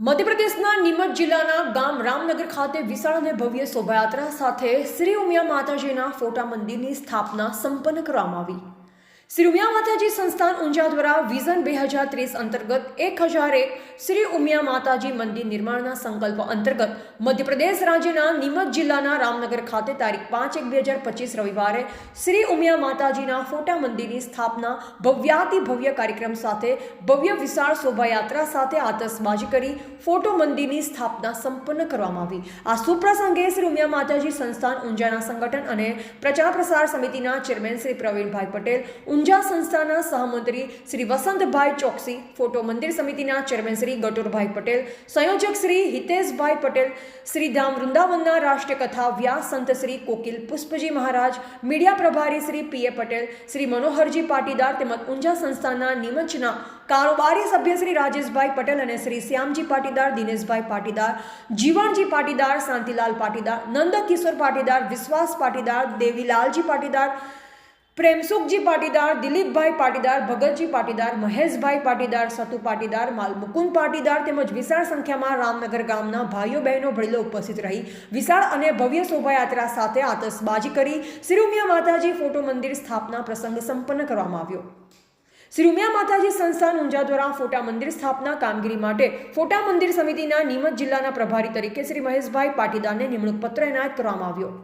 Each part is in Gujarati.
મધ્યપ્રદેશના નીમચ જિલ્લાના ગામ રામનગર ખાતે વિશાળ અને ભવ્ય શોભાયાત્રા સાથે શ્રી ઉમિયા માતાજીના ફોટા મંદિરની સ્થાપના સંપન્ન કરવામાં આવી. શ્રી ઉમિયા માતાજી સંસ્થાન ઊંઝા દ્વારા વિઝન બે હજાર ત્રીસ અંતર્ગત એક હજાર એક શ્રી ઉમિયા માતાજી મંદિર નિર્માણના સંકલ્પ અંતર્ગત મધ્યપ્રદેશ રાજ્યના નીમચ જિલ્લાના રામનગર ખાતે તારીખ પાંચ એક બે હજાર પચીસ રવિવારે શ્રી ઉમિયા માતાજીના ફોટા મંદિરની સ્થાપના ભવ્યાતિ ભવ્ય કાર્યક્રમ સાથે ભવ્ય વિશાળ શોભાયાત્રા સાથે આતશબાજી કરી ફોટો મંદિરની સ્થાપના સંપન્ન કરવામાં આવી. આ સુપ્રસંગે શ્રી ઉમિયા માતાજી સંસ્થાન ઊંઝાના સંગઠન અને પ્રચાર પ્રસાર સમિતિના ચેરમેન શ્રી પ્રવીણભાઈ પટેલ ઊંઝા સંસ્થાના સહમંત્રી શ્રી વસંતભાઈ ચોકસી, ફોટો મંદિર સમિતિના ચેરમેન શ્રી ગટુરભાઈ પટેલ, સંયોજક શ્રી હિતેશભાઈ પટેલ, શ્રી ધામ વૃંદાવનના રાષ્ટ્રકથા વ્યાસ સંત શ્રી કોકિલ પુષ્પજી મહારાજ, મીડિયા પ્રભારી શ્રી પીએ પટેલ, શ્રી મનોહરજી પાટીદાર તેમજ ઊંઝા સંસ્થાના નિમંચના કારોબારી સભ્ય શ્રી રાજેશભાઈ પટેલ અને શ્રી શ્યામજી પાટીદાર, દિનેશભાઈ પાટીદાર, જીવણજી પાટીદાર, શાંતિલાલ પાટીદાર નંદ કિશોર પાટીદાર, વિશ્વાસ પાટીદાર, દેવીલાલજી પાટીદાર પ્રેમસુખજી પાટીદાર, દિલીપભાઈ પાટીદાર, ભગતજી પાટીદાર, મહેશભાઈ પાટીદાર, સતુ પાટીદાર માલ મુકુંદ પાટીદાર તેમજ વિશાળ સંખ્યામાં રામનગર ગામના ભાઈઓ, બહેનો ભળીલો ઉપસ્થિત રહી વિશાળ અને ભવ્ય શોભાયાત્રા સાથે આતશબાજી કરી શ્રીઉમિયા માતાજી ફોટો મંદિર સ્થાપના પ્રસંગ સંપન્ન કરવામાં આવ્યો. શ્રી ઉમિયા માતાજી સંસ્થાન ઊંઝા દ્વારા ફોટા મંદિર સ્થાપના કામગીરી માટે ફોટા મંદિર સમિતિના નીમચ જિલ્લાના પ્રભારી તરીકે શ્રી મહેશભાઈ પાટીદારને નિમણૂક પત્ર એનાયત કરવામાં આવ્યો.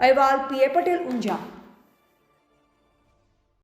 અહેવાલ પીએ પટેલ, ઊંઝા.